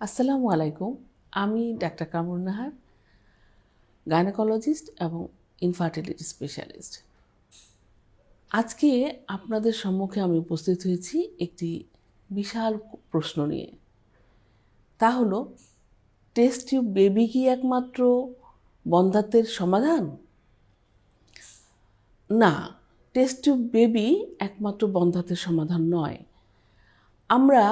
আসসালামু আলাইকুম। আমি ডাক্তার কামরুন নাহার গাইনোকোলজিস্ট এবং ইনফার্টিলিটি স্পেশালিস্ট আজকে আপনাদের সম্মুখে আমি উপস্থিত হয়েছি একটি বিশাল প্রশ্ন নিয়ে। তা হলো টেস্ট টিউব বেবি কি একমাত্র বন্ধাত্বের সমাধান? না টেস্ট টিউব বেবি একমাত্র বন্ধাত্বের সমাধান নয়। আমরা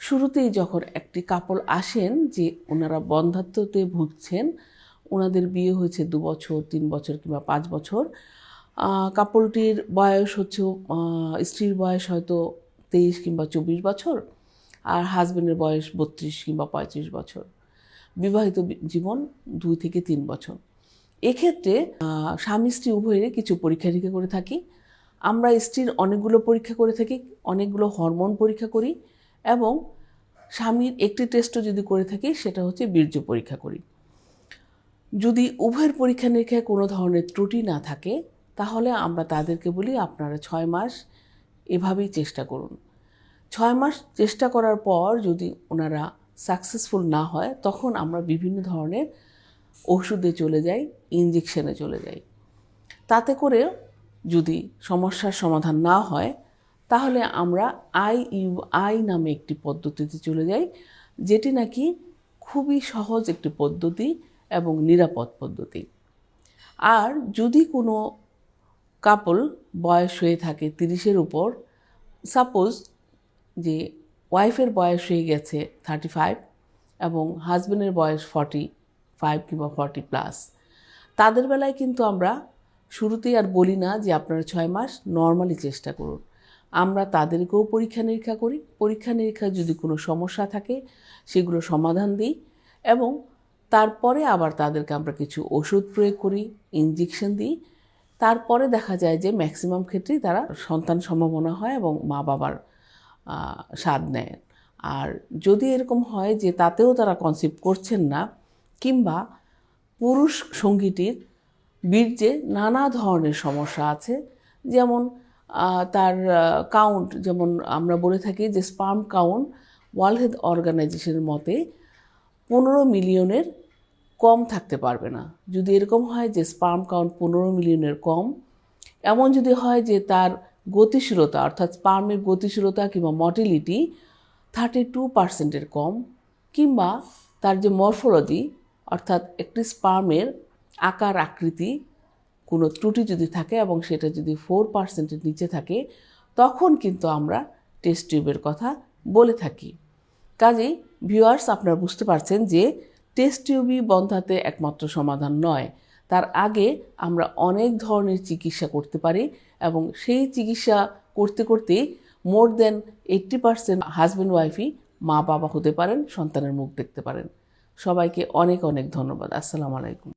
শুরুতেই যখন একটি কাপল আসেন যে ওনারা বন্ধাত্বতে ভুগছেন, ওনাদের বিয়ে হয়েছে দু বছর, তিন বছর কিংবা পাঁচ বছর কাপলটির বয়স হচ্ছে স্ত্রীর বয়স হয়তো তেইশ কিংবা চব্বিশ বছর আর হাজব্যান্ডের বয়স বত্রিশ কিংবা পঁয়ত্রিশ বছর। বিবাহিত জীবন দুই থেকে তিন বছর। এক্ষেত্রে স্বামী স্ত্রী উভয়ের কিছু পরীক্ষা নিরীক্ষা করে থাকি। আমরা স্ত্রীর অনেকগুলো পরীক্ষা করে থাকি, অনেকগুলো হরমোন পরীক্ষা করি এবং স্বামীর একটি টেস্টও যদি করে থাকি, সেটা হচ্ছে বীর্য পরীক্ষা করি। যদি উভয়ের পরীক্ষা নিরীক্ষায় কোনো ধরনের ত্রুটি না থাকে, তাহলে আমরা তাদেরকে বলি আপনারা ছয় মাস এভাবেই চেষ্টা করুন। ছয় মাস চেষ্টা করার পর যদি ওনারা সাকসেসফুল না হয়, তখন আমরা বিভিন্ন ধরনের ওষুধে চলে যাই ইঞ্জেকশনে চলে যাই। তাতে করে যদি সমস্যার সমাধান না হয় তাহলে আমরা আই ইউ আই নামে একটি পদ্ধতিতে চলে যাই, যেটি নাকি খুবই সহজ একটি পদ্ধতি এবং নিরাপদ পদ্ধতি। আর যদি কোনো কাপল বয়স হয়ে থাকে তিরিশের উপর সাপোজ যে ওয়াইফের বয়স হয়ে গেছে থার্টি ফাইভ এবং হাজব্যান্ডের বয়স ফর্টি ফাইভ কিংবা ফর্টি প্লাস তাদের বেলায় কিন্তু আমরা শুরুতেই আর বলি না যে আপনারা ছয় মাস নর্মালি চেষ্টা করুন। আমরা তাদেরকেও পরীক্ষা নিরীক্ষা করি। পরীক্ষা নিরীক্ষায় যদি কোনো সমস্যা থাকে, সেগুলো সমাধান দিই এবং তারপরে আবার তাদেরকে আমরা কিছু ওষুধ প্রয়োগ করি ইঞ্জেকশন দিই। তারপরে দেখা যায় যে ম্যাক্সিমাম ক্ষেত্রেই তারা সন্তান সম্ভাবনা হয় এবং মা বাবার স্বাদ নেয়। আর যদি এরকম হয় যে তাতেও তারা কনসিপ্ট করছেন না কিংবা পুরুষ সঙ্গীটির বীর্যে নানা ধরনের সমস্যা আছে, যেমন তার কাউন্ট যেমন আমরা বলে থাকি যে স্পার্ম কাউন্ট ওয়ার্ল্ড হেলথ অর্গানাইজেশনের মতে পনেরো মিলিয়নের কম থাকতে পারবে না। যদি এরকম হয় যে স্পার্ম কাউন্ট পনেরো মিলিয়নের কম, এমন যদি হয় যে তার গতিশীলতা, অর্থাৎ স্পার্মের গতিশীলতা কিংবা মর্টিলিটি থার্টি টু পার্সেন্টের কম, কিংবা তার যে মরফোলজি অর্থাৎ একটি স্পার্মের আকার আকৃতি কোনো ত্রুটি যদি থাকে এবং সেটা যদি ফোর পার্সেন্টের নিচে থাকে, তখন কিন্তু আমরা টেস্ট টিউবের কথা বলে থাকি। কাজেই ভিউয়ার্স আপনারা বুঝতে পারছেন যে টেস্ট টিউবই বন্ধাতে একমাত্র সমাধান নয়। তার আগে আমরা অনেক ধরনের চিকিৎসা করতে পারি এবং সেই চিকিৎসা করতে করতে more than eighty percent husband ওয়াইফই মা বাবা হতে পারেন, সন্তানের মুখ দেখতে পারেন। সবাইকে অনেক অনেক ধন্যবাদ। আসসালামু আলাইকুম।